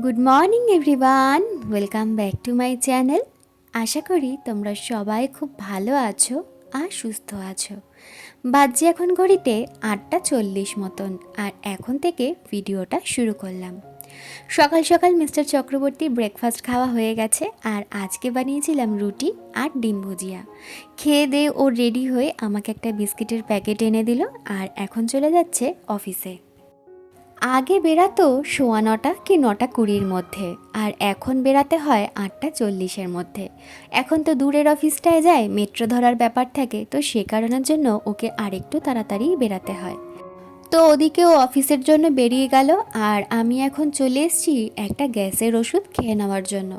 Good morning everyone welcome back to my channel আশা করি তোমরা সবাই খুব ভালো আছো আর সুস্থ আছো। বাজছে এখন ঘড়িতে আটটা চল্লিশ মতন, আর এখন থেকে ভিডিওটা শুরু করলাম। সকাল সকাল মিস্টার চক্রবর্তী ব্রেকফাস্ট খাওয়া হয়ে গেছে, আর আজকে বানিয়েছিলাম রুটি আর ডিম ভুজিয়া। খেয়ে দিয়ে ও রেডি হয়ে আমাকে একটা বিস্কিটের প্যাকেট এনে দিল, আর এখন চলে যাচ্ছে অফিসে আগে বেরাতো সোয়া নটা কি নটা কুড়ির মধ্যে, আর এখন বেরাতে হয় আটটা চল্লিশের মধ্যে। এখন তো দূরের অফিসটায় যায়, মেট্রো ধরার ব্যাপার থাকে, তো সে কারণের জন্য ওকে আরেকটু তাড়াতাড়ি বেরাতে হয়। তো ওদিকেও অফিসের জন্য বেরিয়ে গেল আর আমি এখন চলে এসেছি একটা গ্যাসের ওষুধ খেয়ে নেওয়ার জন্য।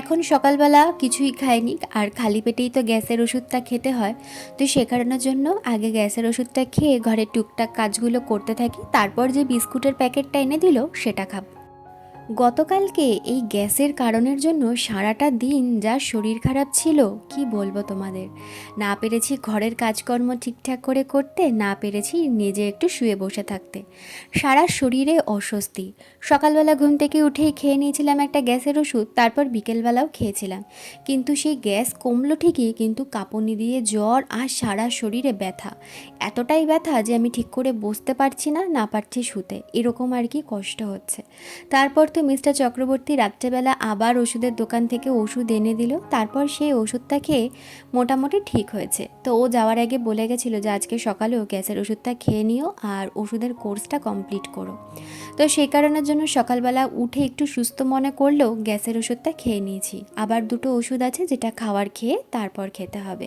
এখন সকালবেলা কিছুই খাইনি আর খালি পেটেই তো গ্যাসের ওষুধটা খেতে হয়। তো সে কারণের জন্য আগে গ্যাসের ওষুধটা খেয়ে ঘরে টুকটাক কাজগুলো করতে থাকি, তারপর যে বিস্কুটের প্যাকেটটা এনে দিল সেটা খাব। গতকালকে এই গ্যাসের কারণের জন্য সারাটা দিন যা শরীর খারাপ ছিল, কি বলব তোমাদের? না পেরেছি ঘরের কাজকর্ম ঠিকঠাক করে করতে, না পেরেছি নিজে একটু শুয়ে বসে থাকতে। সারা শরীরে অস্বস্তি। সকালবেলা ঘুম থেকে উঠেই খেয়ে নিয়েছিলাম একটা গ্যাসের ওষুধ, তারপর বিকেলবেলাও খেয়েছিলাম। কিন্তু সেই গ্যাস কমলো ঠিকই, কিন্তু কাঁপুনি দিয়ে জ্বর আর সারা শরীরে ব্যথা। এতটাই ব্যথা যে আমি ঠিক করে বসতে পারছি না না পারছি শুতে। এরকম আর কি কষ্ট হচ্ছে। তারপর তো মিস্টার চক্রবর্তী রাত্রেবেলা আবার ওষুধের দোকান থেকে ওষুধ এনে দিল, তারপর সেই ওষুধটা খেয়ে মোটামুটি ঠিক হয়েছে। তো ও যাওয়ার আগে বলে গেছিল যে আজকে সকালেও গ্যাসের ওষুধটা খেয়ে নিও আর ওষুধের কোর্সটা কমপ্লিট করো। তো সেই কারণের জন্য সকালবেলা উঠে একটু সুস্থ মনে করলেও গ্যাসের ওষুধটা খেয়ে নিয়েছি। আবার দুটো ওষুধ আছে যেটা খাওয়ার খেয়ে তারপর খেতে হবে।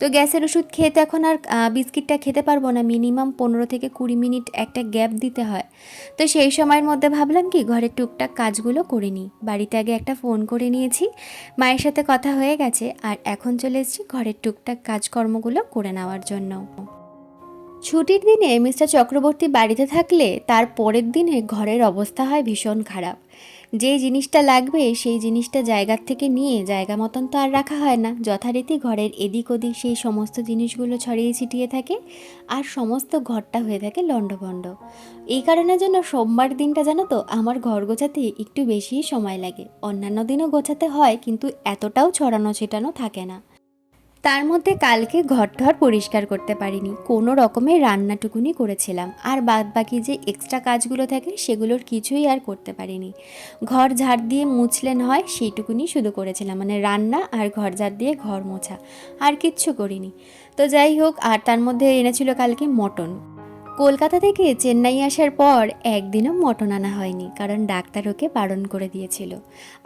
তো গ্যাসের ওষুধ খেয়ে তো এখন আর বিস্কিটটা খেতে পারব না। মিনিমাম পনেরো থেকে কুড়ি মিনিট একটা গ্যাপ দিতে হয়। তো সেই সময়ের মধ্যে ভাবলাম কি, ঘরের টুকটাক কাজগুলো করে নিই বাড়িতে আগে একটা ফোন করে নিয়েছি। মায়ের সাথে কথা হয়ে গেছে আর এখন চলে এসেছি ঘরের টুকটাক কাজকর্মগুলো করে নেওয়ার জন্য। ছুটির দিনে মিস্টার চক্রবর্তী বাড়িতে থাকলে তার পরের দিনে ঘরের অবস্থা হয় ভীষণ খারাপ। যে জিনিসটা লাগবে সেই জিনিসটা জায়গার থেকে নিয়ে জায়গা মতন তো আর রাখা হয় না। যথারীতি ঘরের এদিক ওদিক সেই সমস্ত জিনিসগুলো ছড়িয়ে ছিটিয়ে থাকে আর সমস্ত ঘরটা হয়ে থাকে লণ্ডভণ্ড। এই কারণে যেন সোমবার দিনটা জানো তো, আমার ঘর গোছাতে একটু বেশি সময় লাগে। অন্যান্য দিনও গোছাতে হয় কিন্তু এতটাও ছড়ানো ছিটানো থাকে না। তার মধ্যে কালকে ঘর ঠর পরিষ্কার করতে পারিনি। কোনো রকমের রান্নাটুকুনি করেছিলাম। আর বাদ বাকি যে এক্সট্রা কাজগুলো থাকে, সেগুলোর কিছুই আর করতে পারিনি। ঘর ঝাড় দিয়ে মুছলেন হয়, সেইটুকুনি শুধু করেছিলাম। মানে রান্না আর ঘর ঝাড় দিয়ে ঘর মোছা। আর কিচ্ছু করিনি। তো যাই হোক, আর তার মধ্যে এনেছিল কালকে মটন। কলকাতা থেকে চেন্নাই আসার পর একদিনও মটন আনা হয়নি, কারণ ডাক্তার ওকে বারণ করে দিয়েছিল।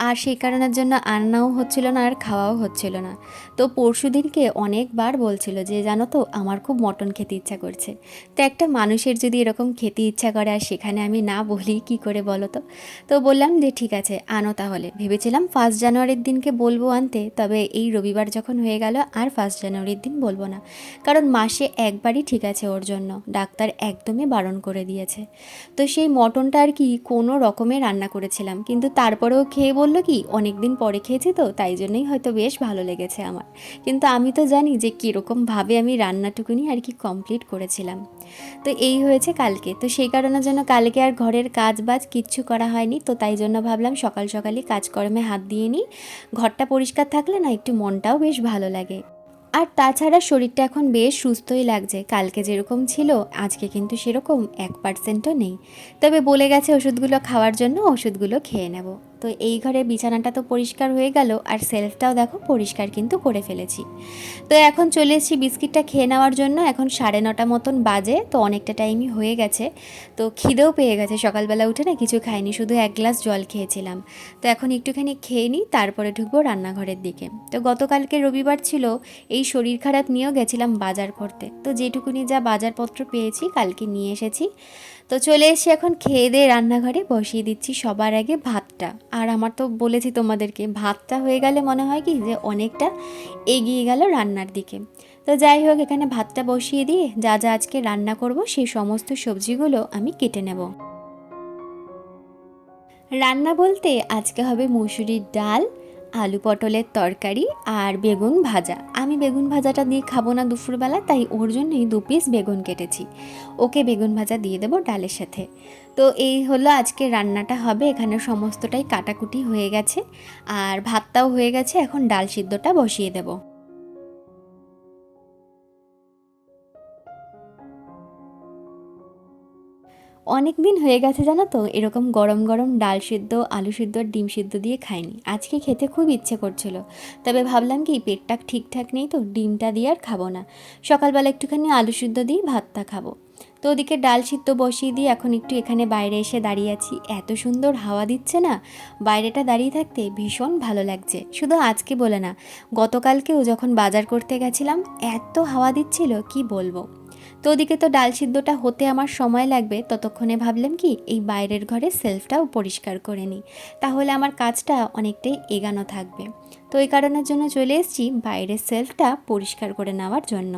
আর সেই কারণের জন্য আনাও হচ্ছিল না আর খাওয়াও হচ্ছিল না। তো পরশু দিনকে অনেকবার বলছিল যে, জানো তো, আমার খুব মটন খেতে ইচ্ছা করছে। তো একটা মানুষের যদি এরকম খেতে ইচ্ছা করে আর সেখানে আমি না বলি, কি করে বলো তো? তো বললাম যে, ঠিক আছে, আনো তাহলে। ভেবেছিলাম ফার্স্ট জানুয়ারির দিনকে বলব আনতে, তবে এই রবিবার যখন হয়ে গেল, আর ফার্স্ট জানুয়ারির দিন বলব না। কারণ মাসে একবারই ঠিক আছে ওর জন্য। ডাক্তার একদমই বারণ করে দিয়েছে। তো সেই মটনটা আর কি কোনো রকমে রান্না করেছিলাম। কিন্তু তারপরেও খেয়ে বলল কি অনেক দিন পরে খেয়েছি তো, তাই জন্যই হয়তো বেশ ভালো লেগেছে আমার। কিন্তু আমি তো জানি যে কীরকমভাবে আমি রান্নাটুকুনি আর কি কমপ্লিট করেছিলাম। তো এই হয়েছে কালকে। তো সেই কারণের জন্য কালকে আর ঘরের কাজ বাজ কিচ্ছু করা হয়নি। তো তাই জন্য ভাবলাম সকাল সকালই কাজকর্মে হাত দিয়ে নিই। ঘরটা পরিষ্কার থাকলে না একটু মনটাও বেশ ভালো লাগে। আর তাছাড়া শরীরটা এখন বেশ সুস্থই লাগছে। কালকে যেরকম ছিল, আজকে কিন্তু সেরকম এক পার্সেন্টও নেই। তবে বলে গেছে ওষুধগুলো খাওয়ার জন্য ওষুধগুলো খেয়ে নেব। তো এই ঘরের বিছানাটা তো পরিষ্কার হয়ে গেল আর সেলফটাও দেখো পরিষ্কার কিন্তু করে ফেলেছি। তো এখন চলে এসেছি বিস্কিটটা খেয়ে নেওয়ার জন্য। এখন সাড়ে নটা মতন বাজে, তো অনেকটা টাইমই হয়ে গেছে। তো খিদেও পেয়ে গেছে। সকালবেলা উঠে না কিছু খাইনি, শুধু এক গ্লাস জল খেয়েছিলাম। তো এখন একটুখানি খেয়ে নিই, তারপরে ঢুকবো রান্নাঘরের দিকে। তো গতকালকে রবিবার ছিল, এই শরীর খারাপ নিয়েও গেছিলাম বাজার করতে। তো যেটুকুনি যা বাজারপত্র পেয়েছি, কালকে নিয়ে এসেছি। তো চলে এসে এখন খেয়ে দিয়ে রান্নাঘরে বসিয়ে দিচ্ছি সবার আগে ভাতটা। আর আমার তো বলেছি তোমাদেরকে, ভাতটা হয়ে গেলে মনে হয় কি যে অনেকটা এগিয়ে গেল রান্নার দিকে। তো যাই হোক, এখানে ভাতটা বসিয়ে দিয়ে যা যা আজকে রান্না করব, সেই সমস্ত সবজিগুলো আমি কেটে নেব। রান্না বলতে আজকে হবে মুসুরির ডাল আলু পটলের তরকারি আর বেগুন ভাজা। আমি বেগুন ভাজাটা দিয়ে খাব না দুপুরবেলা, তাই ওর জন্যই দু পিস বেগুন কেটেছি। ওকে বেগুন ভাজা দিয়ে দেবো ডালের সাথে। তো এই হলো আজকে রান্নাটা হবে। এখানে সমস্তটাই কাটাকুটি হয়ে গেছে। আর ভাতটাও হয়ে গেছে। এখন ডাল সিদ্ধটা বসিয়ে দেবো। অনেক দিন হয়ে গেছে জানো তো, এরকম গরম গরম ডাল সিদ্ধ, আলু সিদ্ধ আর ডিম সিদ্ধ দিয়ে খাইনি। আজকে খেতে খুব ইচ্ছে করছিল। তবে ভাবলাম কি, পেটটা ঠিকঠাক নেই তো ডিমটা দিয়ে আর খাব না। সকালবেলা একটুখানি আলু সিদ্ধ দিয়ে ভাতটা খাব। তো ওদিকে ডাল সিদ্ধ বসিয়ে দিয়ে এখন একটু এখানে বাইরে এসে দাঁড়িয়ে আছি। এত সুন্দর হাওয়া দিচ্ছে না? বাইরেটা দাঁড়িয়ে থাকতে ভীষণ ভালো লাগছে। শুধু আজকে বলে না, গতকালকেও যখন বাজার করতে গেছিলাম, এত হাওয়া দিচ্ছিল, কি বলব? তো ওদিকে তো ডাল সিদ্ধটা হতে আমার সময় লাগবে। ততক্ষণে ভাবলাম কি, এই বাইরের ঘরে সেলফটাও পরিষ্কার করে নিই। তাহলে আমার কাজটা অনেকটাই এগানো থাকবে। তো এই কারণের জন্য চলে এসেছি বাইরের সেলফটা পরিষ্কার করে নেওয়ার জন্য।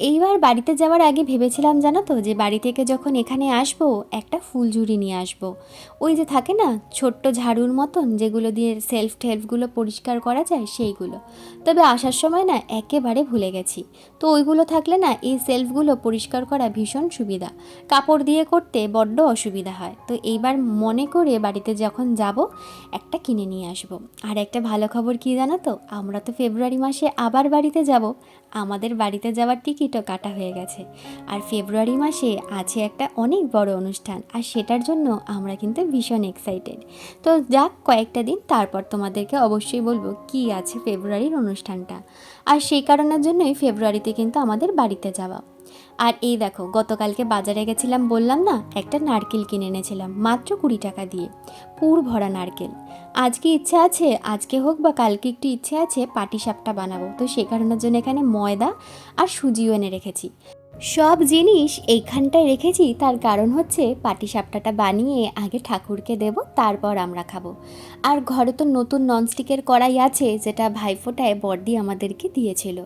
এইবার বাড়িতে যাওয়ার আগে ভেবেছিলাম জানো তো যে বাড়ি থেকে যখন এখানে আসব, একটা ফুলঝুরি নিয়ে আসব। ওই যে থাকে না, ছোট্ট ঝাড়ুর মতন যেগুলো দিয়ে সেলফ টেলফগুলো পরিষ্কার করা যায় সেইগুলো। তবে আসার সময় না একেবারে ভুলে গেছি। তো ওইগুলো থাকলে না এই সেলফগুলো পরিষ্কার করা ভীষণ সুবিধা। কাপড় দিয়ে করতে বড্ড অসুবিধা হয়। তো এইবার মনে করে বাড়িতে যখন যাব, একটা কিনে নিয়ে আসব। আর একটা ভালো খবর কি জানো তো, আমরা তো ফেব্রুয়ারি মাসে আবার বাড়িতে যাব। আমাদের বাড়িতে যাওয়ার টিকিটও কাটা হয়ে গেছে। আর ফেব্রুয়ারি মাসে আছে একটা অনেক বড় অনুষ্ঠান, আর সেটার জন্য আমরা কিন্তু ভীষণ এক্সাইটেড তো যাক, কয়েকটা দিন তারপর তোমাদেরকে অবশ্যই বলব কি আছে ফেব্রুয়ারির অনুষ্ঠানটা। আর সেই কারণের জন্যই ফেব্রুয়ারিতে কিন্তু আমাদের বাড়িতে যাওয়া। আর এই দেখো, গতকালকে বাজারে গেছিলাম, বললাম না, একটা নারকেল কিনে এনেছিলাম, মাত্র কুড়ি টাকা দিয়ে, পুর ভরা নারকেল। আজকে ইচ্ছে আছে, আজকে হোক বা কালকে একটু ইচ্ছে আছে পাটি সাপটা বানাবো। তো সে কারণের জন্য এখানে ময়দা আর সুজিও এনে রেখেছি। সব জিনিস এইখানটায় রেখেছি, তার কারণ হচ্ছে পাটিসাপটাটা বানিয়ে আগে ঠাকুরকে দেব, তারপর আমরা খাব। আর ঘরে তো নতুন ননস্টিকের কড়াই আছে, যেটা ভাইফোঁটায় বর্দি আমাদেরকে দিয়েছিল।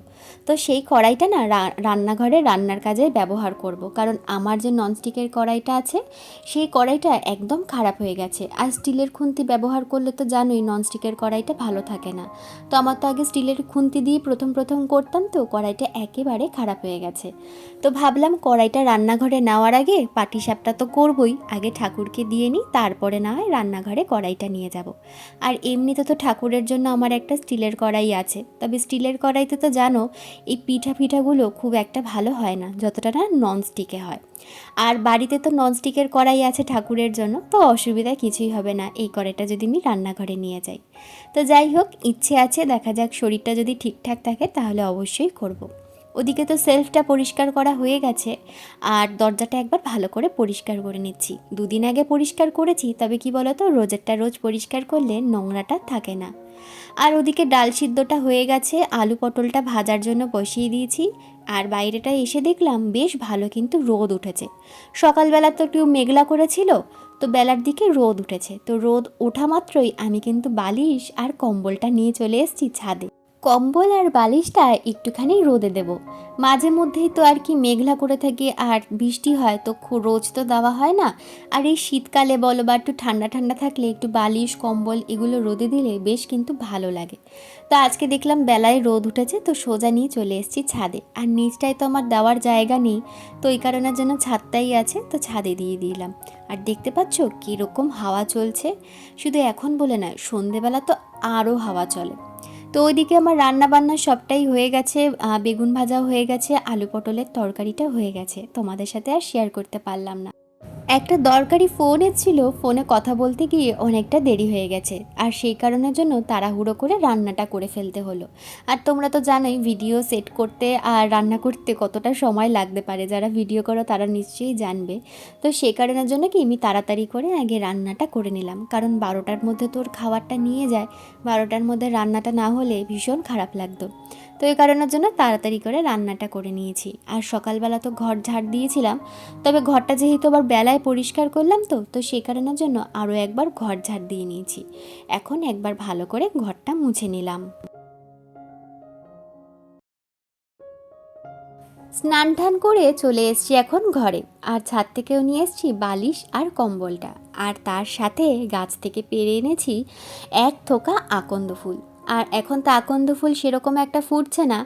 তো সেই কড়াইটা না রান্নাঘরে রান্নার কাজে ব্যবহার করব। কারণ আমার যে ননস্টিকের কড়াইটা আছে, সেই কড়াইটা একদম খারাপ হয়ে গেছে। আর স্টিলের খুন্তি ব্যবহার করলে তো জানোই ননস্টিকের কড়াইটা ভালো থাকে না। তো আমার তো আগে স্টিলের খুন্তি দিয়ে প্রথম প্রথম করতাম তো, কড়াইটা একেবারে খারাপ হয়ে গেছে। তো ভাবলাম কড়াইটা রান্নাঘরে নেওয়ার আগে পাটিসাপটা তো করবই। আগে ঠাকুরকে দিয়ে নিই, তারপরে না হয় রান্নাঘরে কড়াইটা নিয়ে যাব। আর এমনিতে তো ঠাকুরের জন্য আমার একটা স্টিলের কড়াই আছে। তবে স্টিলের কড়াইতে তো জানো, এই পিঠা পিঠাগুলো খুব একটা ভালো হয় না, যতটা না ননস্টিকে হয়। আর বাড়িতে তো ননস্টিকের কড়াই আছে ঠাকুরের জন্য, তো অসুবিধা কিছুই হবে না, এই কড়াইটা যদি আমি রান্নাঘরে নিয়ে যাই। তো যাই হোক, ইচ্ছে আছে, দেখা যাক শরীরটা যদি ঠিকঠাক থাকে, তাহলে অবশ্যই করব। ওদিকে তো সেলফটা পরিষ্কার করা হয়ে গেছে। আর দরজাটা একবার ভালো করে পরিষ্কার করে নিচ্ছি। দুদিন আগে পরিষ্কার করেছি, তবে কি বলতো, রোজেরটা রোজ পরিষ্কার করলে নোংরাটা থাকে না। আর ওদিকে ডাল সিদ্ধটা হয়ে গেছে, আলু পটলটা ভাজার জন্য বসিয়ে দিয়েছি। আর বাইরেটা এসে দেখলাম, বেশ ভালো কিন্তু রোদ উঠেছে। সকালবেলা তো একটু মেঘলা করেছিল, তো বেলার দিকে রোদ উঠেছে। তো রোদ ওঠা মাত্রই আমি কিন্তু বালিশ আর কম্বলটা নিয়ে চলে এসেছি ছাদে। কম্বল আর বালিশটা একটুখানি রোদে দেব। মাঝে মধ্যেই তো আর কি মেঘলা করে থাকে আর বৃষ্টি হয়, তো রোজ তো দেওয়া হয় না। আর এই শীতকালে বলো বা একটু ঠান্ডা ঠান্ডা থাকলে একটু বালিশ, কম্বল এগুলো রোদে দিলে বেশ কিন্তু ভালো লাগে। তো আজকে দেখলাম বেলায় রোদ উঠেছে, তো সোজা নিয়ে চলে এসেছি ছাদে। আর নিচটায় তো আমার দেওয়ার জায়গা নেই, তো এই কারণের জন্য ছাদটাই আছে, তো ছাদে দিয়ে দিলাম। আর দেখতে পাচ্ছ কীরকম হাওয়া চলছে? শুধু এখন বলে না সন্ধেবেলা তো আরও হাওয়া চলে। তো ওইদিকে আমার রান্না বান্না সবটাই হয়ে গেছে বেগুন ভাজা হয়ে গেছে, আলু পটলের তরকারিটা হয়ে গেছে। তোমাদের সাথে আর শেয়ার করতে পারলাম না। একটা দরকারি ফোন এসেছিল ফোনে কথা বলতে গিয়ে অনেকটা দেরি হয়ে গেছে। আর সেই কারণের জন্য তাড়াহুড়ো করে রান্নাটা করে ফেলতে হলো। আর তোমরা তো জানোই, ভিডিও সেট করতে আর রান্না করতে কতটা সময় লাগতে পারে। যারা ভিডিও করো, তারা নিশ্চয়ই জানবে। তো সেই কারণের জন্য কি আমি তাড়াতাড়ি করে আগে রান্নাটা করে নিলাম। কারণ বারোটার মধ্যে তোর খাবারটা নিয়ে যায়, বারোটার মধ্যে রান্নাটা না হলে ভীষণ খারাপ লাগতো। তো এই কারণের জন্য তাড়াতাড়ি করে রান্নাটা করে নিয়েছি। আর সকালবেলা তো ঘর ঝাড় দিয়েছিলাম, তবে ঘরটা যেহেতু আবার বেলায় পরিষ্কার করলাম তো তো সেই কারণের জন্য আরও একবার ঘর ঝাড় দিয়ে নিয়েছি। এখন একবার ভালো করে ঘরটা মুছে নিলাম। স্নান টান করে চলে এসছি এখন ঘরে, আর ছাদ থেকেও নিয়ে এসছি বালিশ আর কম্বলটা। আর তার সাথে গাছ থেকে পেরে এনেছি এক থোকা আকন্দ ফুল। আর এখন তো আকন্দ ফুল সেরকম একটা ফুটছে না।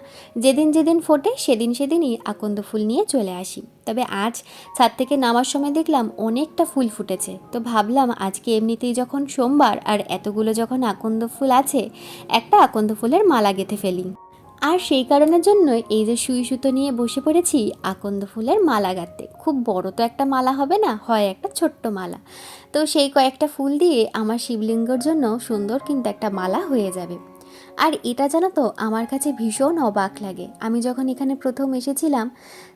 যেদিন যেদিন ফোটে, সেদিন সেদিনই আকন্দ ফুল নিয়ে চলে আসি। তবে আজ ছাদ থেকে নামার সময় দেখলাম অনেকটা ফুল ফুটেছে। তো ভাবলাম আজকে এমনিতেই যখন সোমবার আর এতগুলো যখন আকন্দ ফুল আছে, একটা আকন্দ ফুলের মালা গেঁথে ফেলি। আর সেই কারণের জন্য এই যে সুই সুতো নিয়ে বসে পড়েছি, আকন্দ ফুলের মালা গাঁথতে। খুব বড় তো একটা মালা হবে না, হয় একটা ছোট্ট মালা। তো সেই কয়েকটা ফুল দিয়ে আমার শিবলিঙ্গর জন্য সুন্দর কিন্তু একটা মালা হয়ে যাবে। আর এটা জানো তো, আমার কাছে ভীষণ অবাক লাগে। আমি যখন এখানে প্রথম এসেছিলাম,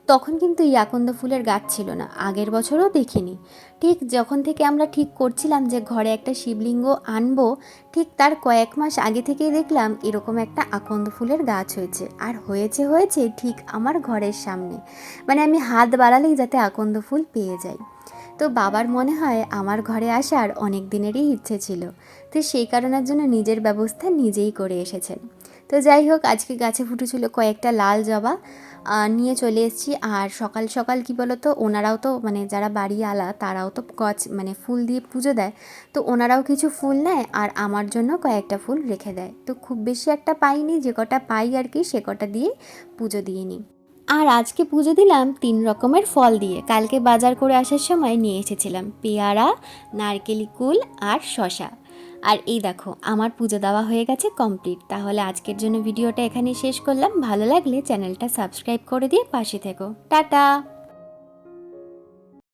তখন কিন্তু এই আকন্দ ফুলের গাছ ছিল না, আগের বছরও দেখিনি। ঠিক যখন থেকে আমরা ঠিক করছিলাম যে ঘরে একটা শিবলিঙ্গ আনব, ঠিক তার কয়েক মাস আগে থেকেই দেখলাম এরকম একটা আকন্দ ফুলের গাছ হয়েছে। আর হয়েছে হয়েছে ঠিক আমার ঘরের সামনে। মানে আমি হাত বাড়ালেই যাতে আকন্দ ফুল পেয়ে যাই। তো বাবার মনে হয় আমার ঘরে আসার অনেক দিনেরই ইচ্ছে ছিল। তো সেই কারণের জন্য নিজের ব্যবস্থা নিজেই করে এসেছেন। তো যাই হোক, আজকে গাছে ফুটেছিল কয়েকটা লাল জবা নিয়ে চলে এসেছি। আর সকাল সকাল কি বলতো, ওনারাও তো মানে যারা বাড়ি আলা, তারাও তো গছ মানে ফুল দিয়ে পুজো দেয়। তো ওনারাও কিছু ফুল নেয় আর আমার জন্য কয়েকটা ফুল রেখে দেয়। তো খুব বেশি একটা পাইনি, যে কটা পাই আর কি, সে কটা দিয়ে পুজো দিয়ে নিই। আর আজকে পুজো দিলাম তিন রকমের ফল দিয়ে। কালকে বাজার করে আসার সময় নিয়ে এসেছিলাম পেয়ারা, নারকেলি, কুল আর শশা আর এই দেখো, আমার পুজো দেওয়া হয়ে গেছে কমপ্লিট। তাহলে আজকের জন্য ভিডিওটা এখানেই শেষ করলাম। ভালো লাগলে চ্যানেলটা সাবস্ক্রাইব করে দিয়ে পাশে থেকো। টাটা!